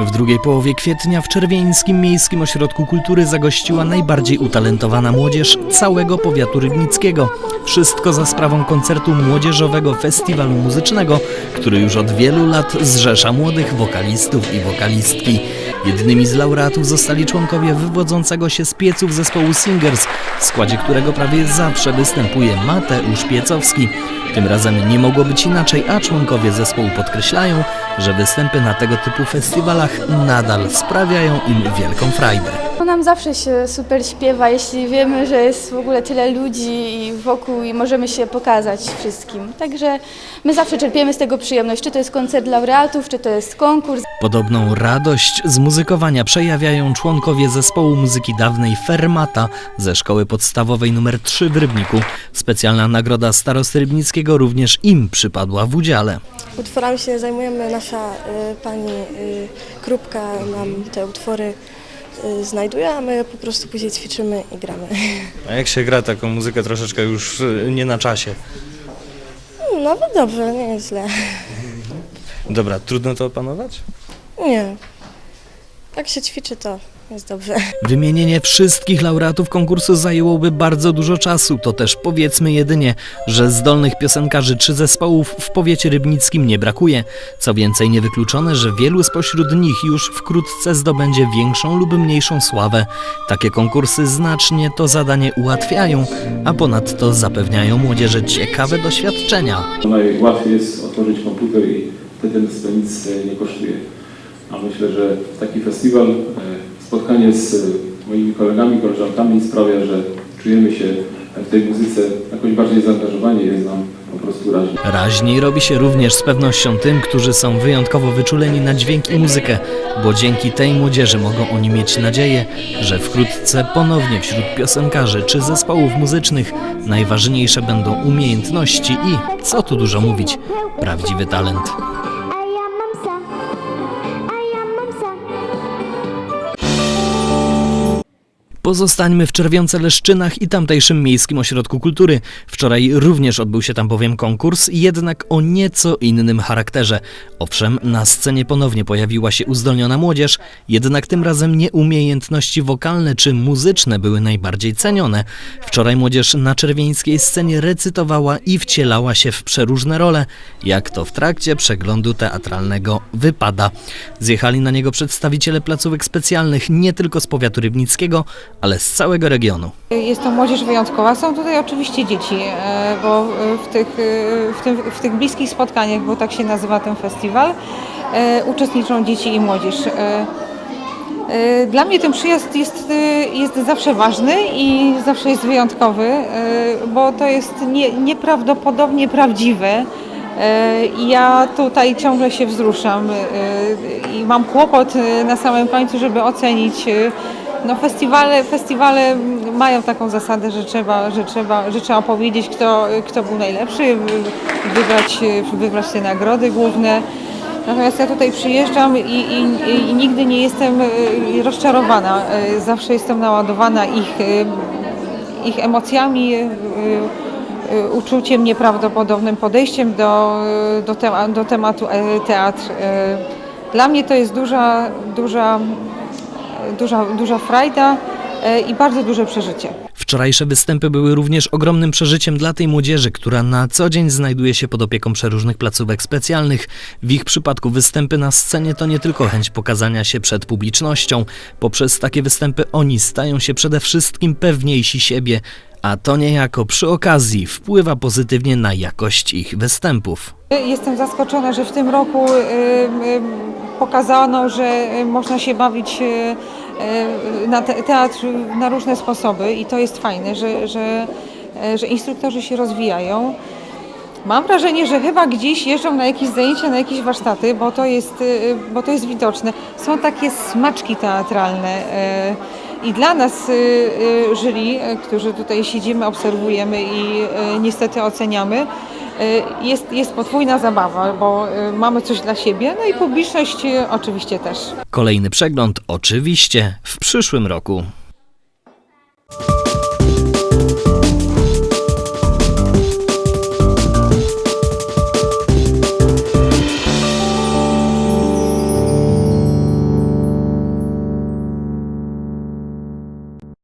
W drugiej połowie kwietnia w Czerwieńskim Miejskim Ośrodku Kultury zagościła najbardziej utalentowana młodzież całego powiatu rybnickiego. Wszystko za sprawą koncertu młodzieżowego festiwalu muzycznego, który już od wielu lat zrzesza młodych wokalistów i wokalistki. Jednymi z laureatów zostali członkowie wywodzącego się z pieców zespołu Singers, w składzie którego prawie zawsze występuje Mateusz Piecowski. Tym razem nie mogło być inaczej, a członkowie zespołu podkreślają, że występy na tego typu festiwalach nadal sprawiają im wielką frajdę. Nam zawsze się super śpiewa, jeśli wiemy, że jest w ogóle tyle ludzi i wokół i możemy się pokazać wszystkim. Także my zawsze czerpiemy z tego przyjemność, czy to jest koncert laureatów, czy to jest konkurs. Podobną radość z muzykowania przejawiają członkowie zespołu muzyki dawnej Fermata ze szkoły podstawowej nr 3 w Rybniku. Specjalna nagroda starosty rybnickiego również im przypadła w udziale. Utworami się zajmujemy, nasza y, pani y, Krupka nam te utwory znajduje, a my po prostu później ćwiczymy i gramy. A jak się gra taką muzykę troszeczkę już y, nie na czasie? Nawet dobrze, nie jest źle. Dobra, trudno to opanować? Nie. Jak się ćwiczy, to jest dobrze. Wymienienie wszystkich laureatów konkursu zajęłoby bardzo dużo czasu. To też powiedzmy jedynie, że zdolnych piosenkarzy czy zespołów w powiecie rybnickim nie brakuje. Co więcej, niewykluczone, że wielu spośród nich już wkrótce zdobędzie większą lub mniejszą sławę. Takie konkursy znacznie to zadanie ułatwiają, a ponadto zapewniają młodzieży ciekawe doświadczenia. Najłatwiej jest otworzyć komputer i wtedy to nic e, nie kosztuje. A myślę, że taki festiwal, e, spotkanie z e, moimi kolegami, koleżankami sprawia, że czujemy się w tej muzyce jakoś bardziej zaangażowani, jest nam po prostu raźniej. Raźniej robi się również z pewnością tym, którzy są wyjątkowo wyczuleni na dźwięk i muzykę, bo dzięki tej młodzieży mogą oni mieć nadzieję, że wkrótce ponownie wśród piosenkarzy czy zespołów muzycznych najważniejsze będą umiejętności i, co tu dużo mówić, prawdziwy talent. Pozostańmy w Czerwionce Leszczynach i tamtejszym Miejskim Ośrodku Kultury. Wczoraj również odbył się tam bowiem konkurs, jednak o nieco innym charakterze. Owszem, na scenie ponownie pojawiła się uzdolniona młodzież, jednak tym razem nie umiejętności wokalne czy muzyczne były najbardziej cenione. Wczoraj młodzież na czerwieńskiej scenie recytowała i wcielała się w przeróżne role, jak to w trakcie przeglądu teatralnego wypada. Zjechali na niego przedstawiciele placówek specjalnych nie tylko z powiatu rybnickiego, ale z całego regionu. Jest to młodzież wyjątkowa. Są tutaj oczywiście dzieci, e, bo e, w tych, e, w, tym, w tych bliskich spotkaniach, bo tak się nazywa ten festiwal, uczestniczą dzieci i młodzież. Dla mnie ten przyjazd jest, jest zawsze ważny i zawsze jest wyjątkowy, bo to jest nie, nieprawdopodobnie prawdziwe. Ja tutaj ciągle się wzruszam i mam kłopot na samym końcu, żeby ocenić. No festiwale, festiwale mają taką zasadę, że trzeba, że trzeba, że trzeba powiedzieć, kto, kto był najlepszy, wy- wybrać, wybrać te nagrody główne. Natomiast ja tutaj przyjeżdżam i, i, i nigdy nie jestem e, rozczarowana. E, Zawsze jestem naładowana ich, e, ich emocjami, uczuciem nieprawdopodobnym, podejściem do, do, do tematu teatr. Dla mnie to jest duża, duża, duża, duża frajda e, i bardzo duże przeżycie. Wczorajsze występy były również ogromnym przeżyciem dla tej młodzieży, która na co dzień znajduje się pod opieką przeróżnych placówek specjalnych. W ich przypadku występy na scenie to nie tylko chęć pokazania się przed publicznością. Poprzez takie występy oni stają się przede wszystkim pewniejsi siebie, a to niejako przy okazji wpływa pozytywnie na jakość ich występów. Jestem zaskoczona, że w tym roku pokazano, że y, można się bawić y, y, na te, teatr na różne sposoby i to jest fajne, że, że, że instruktorzy się rozwijają. Mam wrażenie, że chyba gdzieś jeżdżą na jakieś zajęcia, na jakieś warsztaty, bo to jest, bo to jest widoczne. Są takie smaczki teatralne. I dla nas, jury, którzy tutaj siedzimy, obserwujemy i niestety oceniamy, jest, jest podwójna zabawa, bo y, mamy coś dla siebie, no i publiczność y, oczywiście też. Kolejny przegląd oczywiście w przyszłym roku.